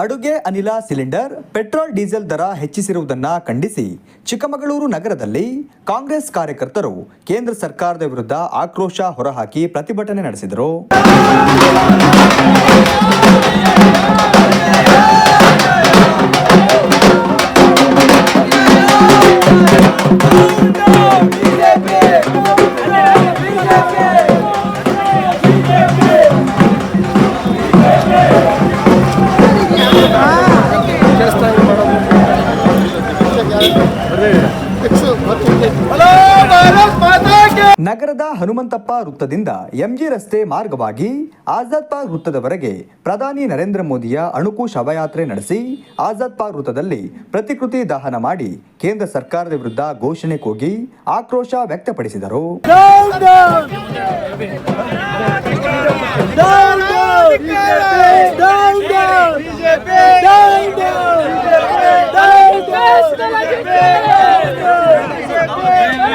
ಅಡುಗೆ ಅನಿಲ cylinder, petrol, diesel ದರ ಹೆಚ್ಚಿಸಿರುವುದನ್ನು ಖಂಡಿಸಿ ಚಿಕ್ಕಮಗಳೂರು ನಗರದಲ್ಲಿ ಕಾಂಗ್ರೆಸ್ ಕಾರ್ಯಕರ್ತರು ಕೇಂದ್ರ ಸರ್ಕಾರದ ವಿರುದ್ಧ ಆಕ್ರೋಶ ಹೊರಹಾಕಿ ಪ್ರತಿಭಟನೆ ನಡೆಸಿದರು. ನಗರದ ಹನುಮಂತಪ್ಪ ವೃತ್ತದಿಂದ ಎಂಜಿ ರಸ್ತೆ ಮಾರ್ಗವಾಗಿ ಆಜಾದ್ ಪಾರ್ಕ್ ವೃತ್ತದವರೆಗೆ ಪ್ರಧಾನಿ ನರೇಂದ್ರ ಮೋದಿಯ ಅಣುಕು ಶವಯಾತ್ರೆ ನಡೆಸಿ ಆಜಾದ್ ಪಾರ್ಕ್ ವೃತ್ತದಲ್ಲಿ ಪ್ರತಿಕೃತಿ ದಹನ ಮಾಡಿ ಕೇಂದ್ರ ಸರ್ಕಾರದ ವಿರುದ್ಧ ಘೋಷಣೆ ಕೂಗಿ ಆಕ್ರೋಶ ವ್ಯಕ್ತಪಡಿಸಿದರು.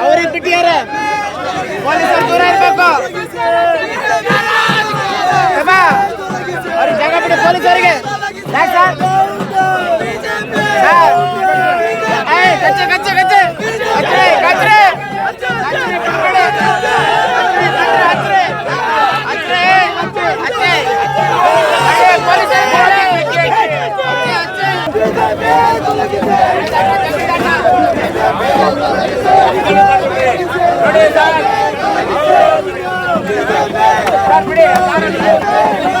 ಅವ್ರಿಗೆ ಬಿಟ್ಟಿಯಾರ ಪೊಲೀಸರು ದೂರ ಇರ್ಬೇಕು ಅಮ್ಮ, ಅವ್ರಿಗೆ ಜಾಗ ಬಿಡಿ ಪೊಲೀಸರಿಗೆ ಯಾಕೆ ಸರ್? ಸರ್? ಏಯ್, ಕಚ್ಚೆ ಕಚ್ಚೆ ಕಚ್ಚೆ Thank you.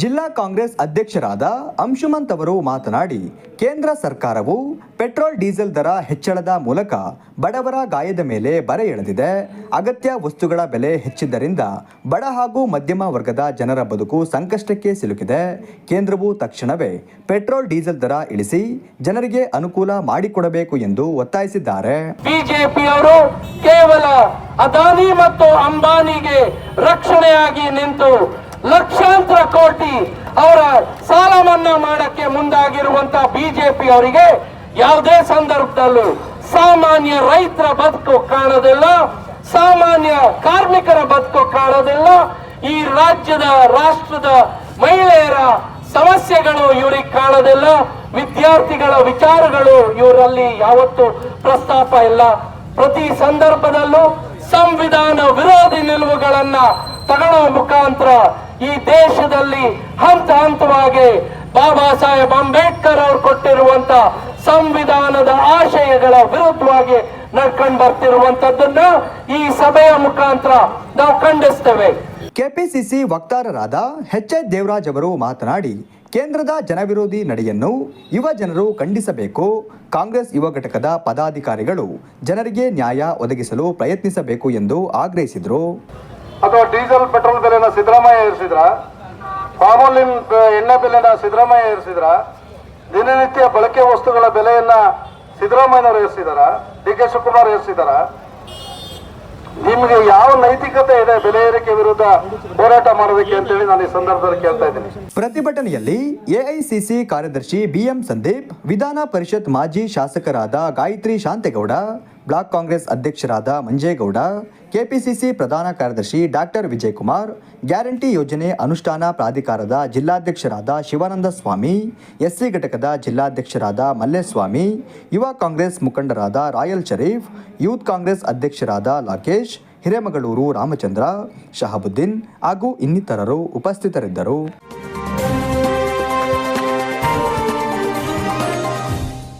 ಜಿಲ್ಲಾ ಕಾಂಗ್ರೆಸ್ ಅಧ್ಯಕ್ಷರಾದ ಅಂಶುಮಂತ್ ಅವರು ಮಾತನಾಡಿ, ಕೇಂದ್ರ ಸರ್ಕಾರವು ಪೆಟ್ರೋಲ್ ಡೀಸೆಲ್ ದರ ಹೆಚ್ಚಳದ ಮೂಲಕ ಬಡವರ ಗಾಯದ ಮೇಲೆ ಬರೆ ಎಳೆದಿದೆ. ಅಗತ್ಯ ವಸ್ತುಗಳ ಬೆಲೆ ಹೆಚ್ಚಿದ್ದರಿಂದ ಬಡ ಹಾಗೂ ಮಧ್ಯಮ ವರ್ಗದ ಜನರ ಬದುಕು ಸಂಕಷ್ಟಕ್ಕೆ ಸಿಲುಕಿದೆ. ಕೇಂದ್ರವು ತಕ್ಷಣವೇ ಪೆಟ್ರೋಲ್ ಡೀಸೆಲ್ ದರ ಇಳಿಸಿ ಜನರಿಗೆ ಅನುಕೂಲ ಮಾಡಿಕೊಡಬೇಕು ಎಂದು ಒತ್ತಾಯಿಸಿದ್ದಾರೆ. ಬಿಜೆಪಿಯವರು ಕೇವಲ ಅದಾನಿ ಮತ್ತು ಅಂಬಾನಿಗೆ ರಕ್ಷಣೆಯಾಗಿ ನಿಂತು ಲಕ್ಷಾಂತರ ಕೋಟಿ ಅವರ ಸಾಲ ಮನ್ನಾ ಮಾಡಕ್ಕೆ ಮುಂದಾಗಿರುವಂತ ಬಿಜೆಪಿ ಅವರಿಗೆ ಯಾವುದೇ ಸಂದರ್ಭದಲ್ಲೂ ಸಾಮಾನ್ಯ ರೈತರ ಬದುಕು ಕಾಣೋದಿಲ್ಲ, ಸಾಮಾನ್ಯ ಕಾರ್ಮಿಕರ ಬದುಕು ಕಾಣೋದಿಲ್ಲ. ಈ ರಾಜ್ಯದ, ರಾಷ್ಟ್ರದ ಮಹಿಳೆಯರ ಸಮಸ್ಯೆಗಳು ಇವರಿಗೆ ಕಾಣೋದಿಲ್ಲ. ವಿದ್ಯಾರ್ಥಿಗಳ ವಿಚಾರಗಳು ಇವರಲ್ಲಿ ಯಾವತ್ತು ಪ್ರಸ್ತಾಪ ಇಲ್ಲ. ಪ್ರತಿ ಸಂದರ್ಭದಲ್ಲೂ ಸಂವಿಧಾನ ವಿರೋಧಿ ನಿಲುವುಗಳನ್ನ ತಗೊಳ್ಳೋ ಮುಖಾಂತರ ಈ ದೇಶದಲ್ಲಿ ಹಂತ ಹಂತವಾಗಿ ಬಾಬಾ ಸಾಹೇಬ್ ಅಂಬೇಡ್ಕರ್ ಅವರು ಕೊಟ್ಟಿರುವಂತ ಸಂವಿಧಾನದ ಆಶಯಗಳ ವಿರುದ್ಧವಾಗಿ ನಡ್ಕೊಂಡು ಬರ್ತಿರುವಂತದ್ದನ್ನ ಈ ಸಭೆಯ ಮುಖಾಂತರ ನಾವು ಖಂಡಿಸ್ತೇವೆ. ಕೆಪಿಸಿಸಿ ವಕ್ತಾರರಾದ ಎಚ್ ಎಚ್ ದೇವರಾಜ್ ಅವರು ಮಾತನಾಡಿ ಕೇಂದ್ರದ ಜನವಿರೋಧಿ ನಡೆಯನ್ನು ಯುವ ಜನರು ಖಂಡಿಸಬೇಕು ಕಾಂಗ್ರೆಸ್ ಯುವ ಘಟಕದ ಪದಾಧಿಕಾರಿಗಳು ಜನರಿಗೆ ನ್ಯಾಯ ಒದಗಿಸಲು ಪ್ರಯತ್ನಿಸಬೇಕು ಎಂದು ಆಗ್ರಹಿಸಿದರು. ಅಥವಾ ಡೀಸೆಲ್ ಪೆಟ್ರೋಲ್ ಸಿದ್ದರಾಮಯ್ಯ ಏರಿಸಿದ್ರ? ಫಾರ್ಮೋಲಿನ್ ಎಣ್ಣೆ ಬೆಲೆನ ಸಿದ್ದರಾಮಯ್ಯ ಏರಿಸಿದ್ರ? ದಿನನಿತ್ಯ ಬಳಕೆ ವಸ್ತುಗಳ ಬೆಲೆಯನ್ನ ಸಿದ್ದರಾಮಯ್ಯನವರು ಏರಿಸಿದಾರ? ಡಿ ಕೆ ಶಿವಕುಮಾರ್ ಏರಿಸಿದಾರ? ನಿಮ್ಗೆ ಯಾವ ನೈತಿಕತೆ ಇದೆ ಬೆಲೆ ಏರಿಕೆ ವಿರುದ್ಧ ಹೋರಾಟ ಮಾಡೋದಕ್ಕೆ ಅಂತೇಳಿ ನಾನು ಈ ಸಂದರ್ಭದಲ್ಲಿ ಕೇಳ್ತಾ ಇದ್ದೀನಿ. ಪ್ರತಿಭಟನೆಯಲ್ಲಿ ಎಐಸಿಸಿ ಕಾರ್ಯದರ್ಶಿ ಬಿಎಂ ಸಂದೀಪ್, ವಿಧಾನ ಪರಿಷತ್ ಮಾಜಿ ಶಾಸಕರಾದ ಗಾಯತ್ರಿ ಶಾಂತೇಗೌಡ ಬ್ಲಾಕ್ ಕಾಂಗ್ರೆಸ್ ಅಧ್ಯಕ್ಷರಾದ ಮಂಜೇಗೌಡ, ಕೆಪಿಸಿಸಿ ಪ್ರಧಾನ ಕಾರ್ಯದರ್ಶಿ ಡಾಕ್ಟರ್ ವಿಜಯಕುಮಾರ್, ಗ್ಯಾರಂಟಿ ಯೋಜನೆ ಅನುಷ್ಠಾನ ಪ್ರಾಧಿಕಾರದ ಜಿಲ್ಲಾಧ್ಯಕ್ಷರಾದ ಶಿವಾನಂದ ಸ್ವಾಮಿ, ಎಸ್ಸಿ ಘಟಕದ ಜಿಲ್ಲಾಧ್ಯಕ್ಷರಾದ ಮಲ್ಲೇಸ್ವಾಮಿ, ಯುವ ಕಾಂಗ್ರೆಸ್ ಮುಖಂಡರಾದ ರಾಯಲ್ ಶರೀಫ್, ಯೂತ್ ಕಾಂಗ್ರೆಸ್ ಅಧ್ಯಕ್ಷರಾದ ಲಾಕೇಶ್ ಹಿರೇಮಗಳೂರು ರಾಮಚಂದ್ರ, ಶಹಾಬುದ್ದೀನ್ ಹಾಗೂ ಇನ್ನಿತರರು ಉಪಸ್ಥಿತರಿದ್ದರು.